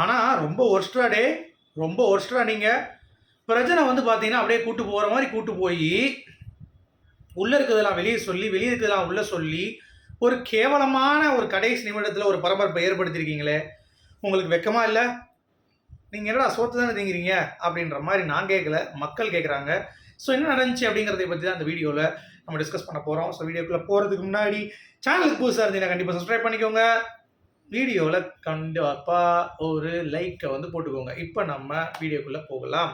ஆனால் ரொம்ப ஒர்ஸ்டா டே. ரொம்ப ஒர்ஸ்டா நீங்கள் பிரச்சனை வந்து பார்த்தீங்கன்னா அப்படியே கூட்டு போகிற மாதிரி கூட்டு போய் உள்ளே இருக்கிறதெல்லாம் வெளியே சொல்லி வெளியே இருக்கிறதெல்லாம் உள்ளே சொல்லி ஒரு கேவலமான ஒரு கடைசி நிமிடத்தில் ஒரு பரபரப்பை ஏற்படுத்தியிருக்கீங்களே உங்களுக்கு வெக்கமாக இல்லை? நீங்கள் என்னடா சோத்து தானே திங்கிறீங்க? அப்படின்ற மாதிரி நான் கேட்கல மக்கள் கேட்குறாங்க ஸோ என்ன நடந்துச்சு அப்படிங்கிறத பற்றி தான் அந்த வீடியோவில் நம்ம டிஸ்கஸ் பண்ண போகிறோம் ஸோ வீடியோக்குள்ளே போகிறதுக்கு முன்னாடி சேனலுக்கு புதுசாக இருந்தீங்கன்னா கண்டிப்பாக சப்ஸ்கிரைப் பண்ணிக்கோங்க. வீடியோவில் கண்டிப்பாக ஒரு லைக்கை வந்து போட்டுக்கோங்க. இப்போ நம்ம வீடியோக்குள்ளே போகலாம்.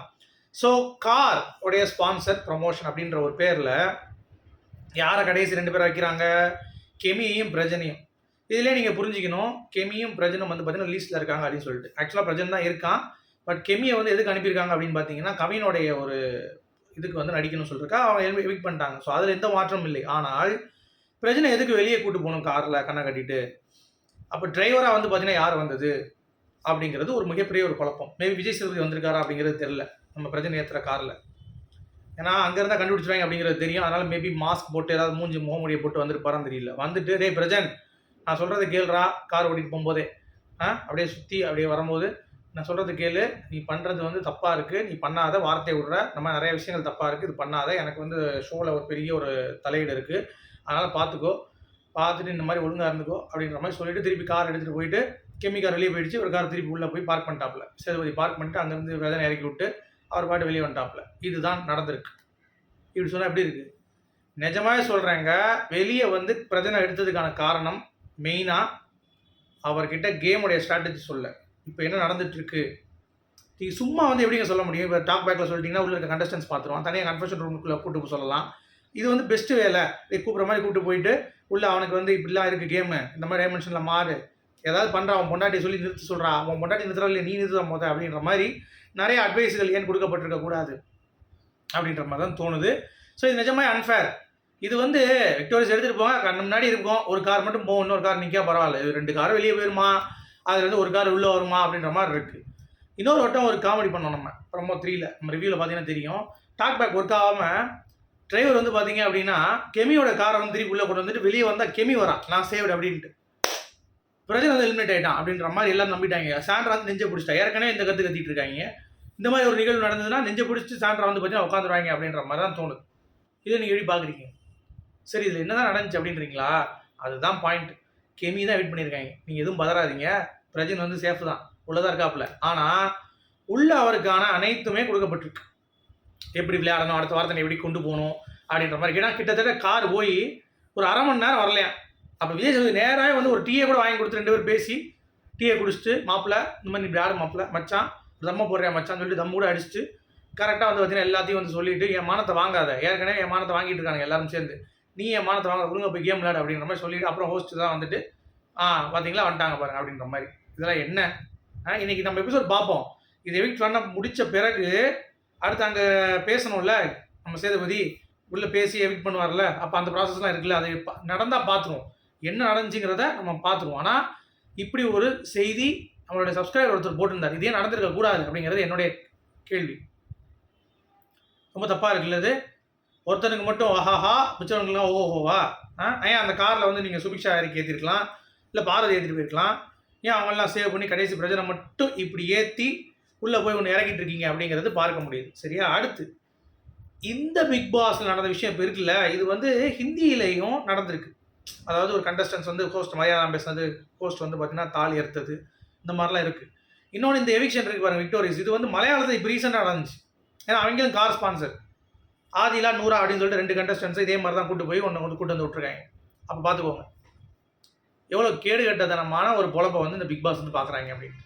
ஸோ கார் உடைய ஸ்பான்சர் ப்ரமோஷன் அப்படின்ற ஒரு பேரில் யாரை கடைசி ரெண்டு பேரை வைக்கிறாங்க? கெமியையும் பிரஜனையும். இதிலே நீங்கள் புரிஞ்சுக்கணும். கெமியும் பிரஜனும் வந்து பார்த்தீங்கன்னா லீஸ்ட்டில் இருக்காங்க அப்படின்னு சொல்லிட்டு. ஆக்சுவலாக பிரஜன் தான் இருக்கான். பட் கெமியை வந்து எதுக்கு அனுப்பியிருக்காங்க அப்படின்னு பார்த்தீங்கன்னா கவினுடைய ஒரு இதுக்கு வந்து நடிக்கணும்னு சொல்லியிருக்கா அவங்க எவிக் பண்ணிட்டாங்க. ஸோ அதில் எந்த மாற்றமும் இல்லை. ஆனால் பிரஜனை எதுக்கு வெளியே கூட்டு போகணும் காரில் கண்ணை கட்டிட்டு? அப்போ டிரைவராக வந்து பார்த்தீங்கன்னா யார் வந்தது? அப்படிங்கிறது ஒரு மிகப்பெரிய ஒரு குழப்பம். மேபி விஜய் சேதுபதி வந்திருக்காரா அப்படிங்கிறது தெரில நம்ம பிரஜனை ஏற்றுற காரில் ஏன்னா அங்கேருந்தா கண்டுபிடிச்சிருவாங்க அப்படிங்கிறது தெரியும். அதனால் மேபி மாஸ்க் போட்டு ஏதாவது மூஞ்சி முகமுடியை போட்டு வந்துருப்பாரான்னு தெரியல. வந்துட்டு டே பிரஜன் நான் சொல்கிறத கேளுடா கார் ஓட்டிட்டு போகும்போதே. ஆ அப்படியே சுற்றி அப்படியே வரும்போது நான் சொல்கிறது கேளு. நீ பண்ணுறது வந்து தப்பாக இருக்குது நீ பண்ணாத வார்த்தை விடுற. நம்ம நிறைய விஷயங்கள் தப்பாக இருக்குது இது பண்ணாத. எனக்கு வந்து ஷோவில் ஒரு பெரிய ஒரு தலையீடு இருக்குது அதனால் பார்த்துக்கோ பார்த்துட்டு இந்த மாதிரி ஒழுங்காக இருந்துக்கோ அப்படின்ற மாதிரி சொல்லிட்டு திருப்பி கார் எடுத்துகிட்டு போயிட்டு கெமிக்கார் வெளியே போயிடுச்சு. ஒரு கார் திருப்பி உள்ளே போய் பார்க் பண்ணிட்டாப்ல சேதுபதி பார்க் பண்ணிட்டு அங்கேருந்து வேதனை இறக்கி விட்டு அவர் பாட்டு வெளியே வந்துட்டாப்ல இதுதான் நடந்திருக்கு. இப்படி சொன்னால் எப்படி இருக்குது நிஜமாக சொல்கிறேங்க வெளியே வந்து பிரச்சனை எடுத்ததுக்கான காரணம் மெயினாக அவர்கிட்ட கேமுடைய ஸ்ட்ராட்டஜி சொல்ல. இப்போ என்ன நடந்துட்டுருக்கு? நீங்கள் நீ சும்மா வந்து எப்படிங்க சொல்ல முடியும்? இப்போ டாக் பேக்கில் சொல்லிட்டீங்கன்னா உள்ள இருக்க கண்டஸ்டன்ஸ் பார்த்துருவான் தனியாக கன்ஃபர்ஷன் ரூமுக்குள்ளே கூப்பிட்டு போய் சொல்லலாம். இது வந்து பெஸ்ட்டு வேலை. கூப்பிட்ற மாதிரி கூப்பிட்டு போயிட்டு உள்ள அவனுக்கு வந்து இப்படிலாம் இருக்குது கேமு இந்த மாதிரி டைமென்ஷனில் மாறு. ஏதாவது பண்ணுறான் அவன் பொண்டாட்டி சொல்லி நிறுத்த சொல்கிறான் அவன் பொண்டாட்டி நிறுத்துறா இல்லை நீ நிறுத்த போத அப்படின்ற மாதிரி நிறைய அட்வைஸ்கள் ஏன் கொடுக்கப்பட்டிருக்க கூடாது அப்படின்ற மாதிரி தான் தோணுது. ஸோ இது நிஜமே அன்ஃபேர் இது வந்து விக்டோரியஸ் எடுத்துகிட்டு போங்க கண்ணு முன்னாடி இருக்கும். ஒரு கார் மட்டும் போகும் இன்னொரு கார் நிற்க பரவாயில்ல. இது ரெண்டு கார் வெளியே போயிருமா? அதில் இருந்து ஒரு கார் உள்ளே வருமா? அப்படின்ற மாதிரி இருக்குது இன்னொரு வட்டம் ஒரு காமெடி பண்ணோம் நம்ம. ப்ரமோ த்ரீல நம்ம ரிவ்யூவில் பார்த்தீங்கன்னா தெரியும். டாக் பேக் ஒர்க் ஆகாமல் டிரைவர் வந்து பார்த்தீங்க அப்படின்னா கெமியோட காரை வந்து திருப்பி உள்ளே கொண்டு வந்துட்டு வெளியே வந்தால் கெமி வரான் நான் சேவ்டு அப்படின்ட்டு. பிரஜன் வந்து எலிமினேட் ஆகிட்டான் அப்படின்ற மாதிரி எல்லாரும் நம்பிட்டாங்க. சாண்ட்ரா வந்து நெஞ்சை பிடிச்சிட்டா. ஏற்கனவே இந்த கற்று கத்திட்டு இருக்காங்க. இந்த மாதிரி ஒரு நிகழ்வு நடந்ததுன்னா நெஞ்சை பிடிச்சி சாண்ட்ரா வந்து பார்த்தீங்கன்னா உட்காந்துருவாங்க அப்படின்ற மாதிரி தான் தோணுது. இதை நீங்கள் எப்படி பார்க்குறீங்க சரி இதில் என்னதான் நடந்துச்சு அப்படின்றீங்களா? அதுதான் பாயிண்ட் கெமி தான் வெயிட் பண்ணியிருக்காங்க நீங்கள் எதுவும் பதறாதீங்க. பிரஜன் வந்து சேஃப் தான். உள்ளதாக இருக்காப்புல. ஆனால் உள்ள அவருக்கான அனைத்துமே கொடுக்கப்பட்டிருக்கு. எப்படி விளையாடணும் அடுத்த வாரத்தை எப்படி கொண்டு போகணும் அப்படின்ற மாதிரி. ஏன்னா கிட்டத்தட்ட கார் போய் ஒரு அரை மணி நேரம் வரலையா? அப்போ விஜய் சேதுபதி நேராக வந்து ஒரு டீயை கூட வாங்கி கொடுத்து ரெண்டு பேரும் பேசி டீயை குடிச்சிட்டு மாப்பிள்ள இந்த மாதிரி இப்படி ஆடு மாப்பிள்ள மச்சான் தம்ம போடுறியா மச்சான்? சொல்லிட்டு தம்மு கூட அடிச்சுட்டு கரெக்டாக வந்து பார்த்தீங்கன்னா எல்லாத்தையும் வந்து சொல்லிட்டு என் மானத்தை வாங்காத ஏற்கனவே என் மானத்தை வாங்கிட்டு இருக்காங்க எல்லாரும் சேர்ந்து. நீ என் மானத்தை வாங்க கொடுங்க போய் கேம் விளையாடு அப்படின்ற மாதிரி சொல்லிட்டு அப்புறம் ஹோஸ்ட் தான் வந்துட்டு ஆ பார்த்தீங்களா வந்துட்டாங்க பாருங்க அப்படின்ற மாதிரி. இதெல்லாம் என்ன? ஆ இன்னைக்கு நம்ம எபிசோட் பார்ப்போம். இது எவிக்ட் பண்ண முடித்த பிறகு அடுத்து அங்கே பேசணும்ல நம்ம சேதுபதி உள்ளே பேசி எவிட் பண்ணுவார்ல அப்போ அந்த ப்ராசஸ்லாம் இருக்குல்ல அதை நடந்தால் பார்த்துருவோம் என்ன நடந்துச்சுங்கிறத நம்ம பார்த்துருவோம் ஆனால் இப்படி ஒரு செய்தி நம்மளுடைய சப்ஸ்கிரைபர் ஒருத்தர் போட்டிருந்தார். இதே நடந்திருக்க கூடாது அப்படிங்கிறது என்னுடைய கேள்வி. ரொம்ப தப்பாக இருக்குல்ல இது? ஒருத்தனுக்கு மட்டும் ஆஹாஹா மிச்சவங்களுக்குலாம் ஓஹோவா? ஆ ஏன் அந்த காரில் வந்து நீங்கள் சுபிக்ஷா இறக்கி ஏற்றிருக்கலாம் இல்லை பாரதி ஏற்றிட்டு போயிருக்கலாம்? ஏன் அவங்கெல்லாம் சேவ் பண்ணி கடைசி பிரச்சனை மட்டும் இப்படி ஏற்றி உள்ளே போய் ஒன்று இறக்கிட்டு இருக்கீங்க அப்படிங்கிறது பார்க்க முடியுது. சரியா? அடுத்து இந்த பிக் பாஸில் நடந்த விஷயம் இப்போ இருக்குல்ல இது வந்து ஹிந்தியிலையும் நடந்திருக்கு. அதாவது ஒரு கண்டஸ்டன்ஸ் வந்து ஹோஸ்ட் மரியாதை பேசுனது ஹோஸ்ட் வந்து பார்த்தீங்கன்னா தாலி எடுத்தது இந்த மாதிரிலாம் இருக்குது இன்னொன்று இந்த எவிக்ஷன் இருக்கு பாருங்கள் விக்டோரிஸ் இது வந்து மலையாளத்தில் இப்போ ரீசெண்டாக நடந்துச்சு. ஏன்னா அவங்களும் கார் ஸ்பான்சர் ஆதிலா நூறா அப்படின்னு சொல்லிட்டு ரெண்டு கண்டஸ்டன்ஸை இதே மாதிரி தான் கூட்டு போய் ஒன்று வந்து கூட்டு வந்து விட்ருக்காங்க அப்போ பார்த்துக்கோங்க எவ்வளோ கேடு கட்டதனமான ஒரு பொழப்பை வந்து இந்த பிக் பாஸ் வந்து பார்க்குறாங்க அப்படின்னு.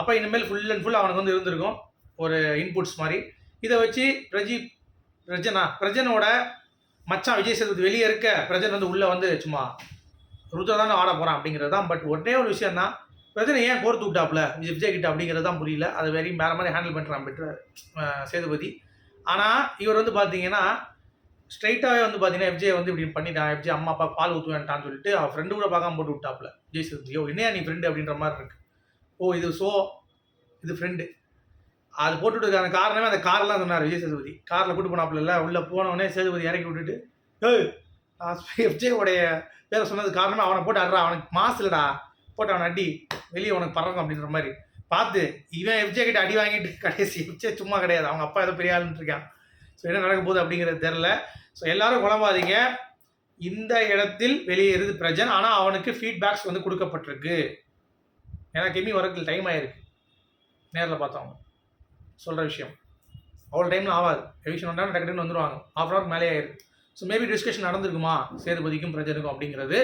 அப்போ இனிமேல் ஃபுல் அண்ட் ஃபுல் அவனுக்கு வந்து இருந்திருக்கும் ஒரு இன்புட்ஸ் மாதிரி. இதை வச்சு பிரஜி பிரஜனா பிரஜனோட மச்சான் விஜய் சேதுபதி வெளியே இருக்க பிரஜன் வந்து உள்ளே வந்து சும்மா ருத்ரா தானே ஆட போகிறான் அப்படிங்கிறது தான். பட் ஒரே ஒரு விஷயம் தான் பிரச்சனை ஏன் கோர்த்து விட்டாப்ல விஜய் விஜய் கிட்ட அப்படிங்கிறது தான் புரியல. அது வெறும் வேறு மாதிரி ஹேண்டில் பண்ணுறான் பெற்ற சேதுபதி. ஆனால் இவர் வந்து பார்த்தீங்கன்னா ஸ்ட்ரைட்டாகவே வந்து பார்த்தீங்கன்னா எஃப்ஜே வந்து இப்படி பண்ணிட்டான். எஃப்ஜே அம்மா அப்பா பால் ஊற்றுவேன்ட்டான்னு சொல்லிட்டு அவன் ஃப்ரெண்டு கூட பார்க்காம போட்டு விட்டாப்ல விஜய் சேதுபதியோ என்னையா நீ ஃப்ரெண்டு அப்படின்ற மாதிரி இருக்கு. ஓ இது ஸோ இது ஃப்ரெண்டு அது போட்டுவிட்டு காரணமே அந்த கார்லாம் சொன்னார் விஜய் சேதுபதி. காரில் கூட்டு போனாப்புல உள்ளே போனவொடனே சேதுபதி இறக்கி விட்டுட்டு ஏய் எஃப்ஜே உடைய பேரை சொன்னது காரணமே அவனை போட்டு அடுறா அவனுக்கு மாசு போட்டு அவனை அடி வெளியே உனக்கு பறக்கும் அப்படின்ற மாதிரி. பார்த்து இவன் எஃப்ஜே கிட்ட அடி வாங்கிட்டு கடைசி எஃப்ஜே சும்மா கிடையாது. அவங்க அப்பா ஏதோ பெரிய ஆளுன்னு இருக்கான். ஸோ என்ன நடக்க போகுது அப்படிங்கிறது தெரில ஸோ எல்லாரும் குழம்பாதீங்க. இந்த இடத்தில் வெளியேறுது பிரஜன். ஆனால் அவனுக்கு ஃபீட்பேக்ஸ் வந்து கொடுக்கப்பட்டிருக்கு. ஏன்னா கெமி வரக்கு டைம் ஆயிருக்கு. நேரில் பார்த்தோம் சொல்கிற விஷயம். அவ்வளோ டைமில் ஆகாது. எவிஷன் வந்தால் டக்கு டக்குன்னு வந்துருவாங்க. ஆஃப் ஹவர் மேலே ஆயிருக்கு ஸோ மேபி டிஸ்கஷன் நடந்திருக்குமா? சேதுபதிக்கும் பிரஜனுக்கும் அப்படிங்கிறது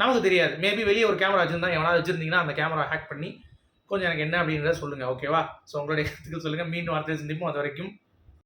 நமக்கு தெரியாது. மேபி வெளியே ஒரு கேமரா வச்சுருந்தா எவனாவது வச்சுருந்தீங்கன்னா அந்த கேமரா ஹேக் பண்ணி கொஞ்சம் எனக்கு என்ன அப்படின்றத சொல்லுங்கள் ஓகேவா ஸோ உங்களுடைய கருத்துக்கள் சொல்லுங்கள் மீண்டும் வார்த்தை சந்திப்போம் அது வரைக்கும்